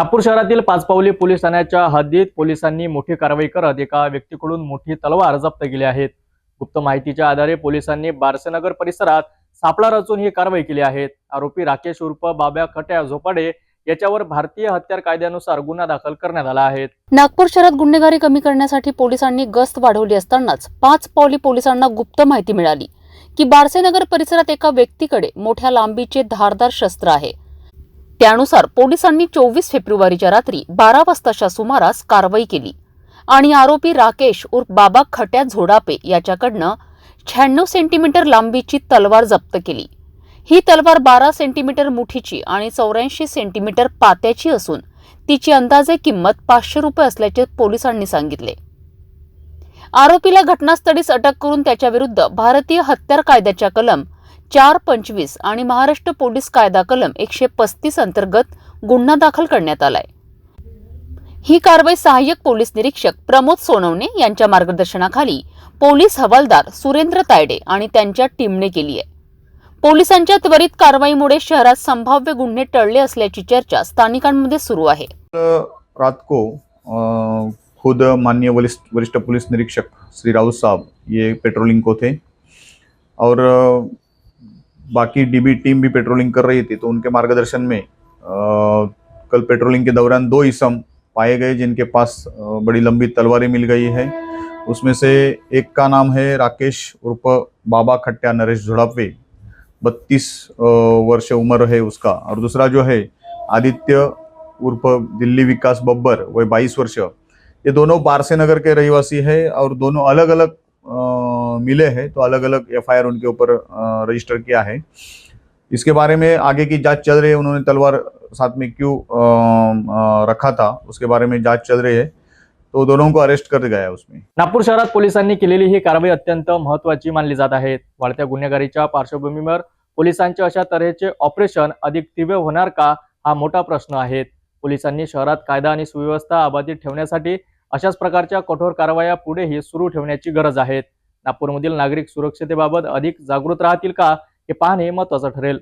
नागपूर शहरातील पाचपावली पोलीस ठाण्याच्या हद्दीत पोलिसांनी मोठी कारवाई करत एका व्यक्तीकडून मोठी तलवार जप्त केली आहे. गुप्त माहितीच्या आधारे पोलिसांनी बारसेनगर परिसरात सापळा रचून ही कारवाई केली आहे. आरोपी राकेश उर्फ बाब्या खट्या झोपाडे याच्यावर भारतीय हत्यार कायद्यानुसार गुन्हा दाखल करण्यात आला आहे. नागपूर शहरात गुन्हेगारी कमी करण्यासाठी पोलिसांनी गस्त वाढवली असतानाच पाच पावली पोलिसांना गुप्त माहिती मिळाली की बारसेनगर परिसरात एका व्यक्तीकडे मोठ्या लांबीचे धारदार शस्त्र आहे. त्यानुसार पोलिसांनी चोवीस फेब्रुवारीच्या रात्री बारा वाजताच्या सुमारास कारवाई केली. आणि आरोपी राकेश उर्फ बाबा खट्या झोडापे याच्याकडनं शहाण्णव सेंटीमीटर लांबीची तलवार जप्त केली. ही तलवार बारा सेंटीमीटर मुठीची आणि चौऱ्याऐंशी सेंटीमीटर पात्याची असून तिची अंदाजे किंमत पाचशे रुपये असल्याचे पोलिसांनी सांगितले. आरोपीला घटनास्थळीच अटक करून त्याच्याविरुद्ध भारतीय हत्यार कायद्याच्या कलम चार पंचवीस आणि महाराष्ट्र पोलीस कायदा कलम एकशे पस्तीस अंतर्गत गुन्हा दाखल करण्यात आलाय. ही कारवाई सहाय्यक पोलीस निरीक्षक प्रमोद सोनवणे यांच्या मार्गदर्शनाखाली पोलीस हवालदार सुरेंद्र तायडे आणि त्यांच्या टीमने केली आहे. पोलिसांच्या त्वरित कारवाईमुळे शहरात संभाव्य गुन्हे टळले असल्याची चर्चा स्थानिकांमध्ये सुरू आहे. रात को खुद माननीय वरिष्ठ वरिष्ठ पुलिस निरीक्षक श्री राउत साहब ये पेट्रोलिंग को थे. और बाकी डीबी टीम भी पेट्रोलिंग कर रही थी तो उनके मार्गदर्शन में अ, कल पेट्रोलिंग के दौरान दो इसम पाए गए जिनके पास बड़ी लंबी तलवारें मिल गई है। उसमें से एक का नाम है राकेश उर्फ़ बाबा खट्या नरेश झुड़ापे बत्तीस वर्ष उम्र है उसका। और दूसरा जो है आदित्य उर्फ़ दिल्ली विकास बब्बर वह बाईस वर्ष। ये दोनों बारसे नगर के रहवासी है और दोनों अलग अलग मिले हैं तो अलग अलग एफ उनके ऊपर रजिस्टर किया है। इसके बारे में आगे की जांच चल रही है उन्होंने तलवार साथ में क्यों अ, रखा था उसके बारे में जांच चल रही है। तो दोनों को अरेस्ट कर गया उसमें। नागपूर शहरात पोलिसांनी केलेली ही कारवाई अत्यंत महत्वाची मानली जात आहे. वाढत्या गुन्हेगारीच्या पार्श्वभूमीवर पोलिसांचे अशा तऱ्हेचे ऑपरेशन अधिक तीव्र होणार का हा मोठा प्रश्न आहे. पोलिसांनी शहरात कायदा आणि सुव्यवस्था अबाधित ठेवण्यासाठी अशाच प्रकारच्या कठोर कारवाया पुढेही सुरू ठेवण्याची गरज आहे. नागपूरमधील नागरिक सुरक्षतेबाबत अधिक जागृत राहतील का हे पाहणे महत्वाचं ठरेल.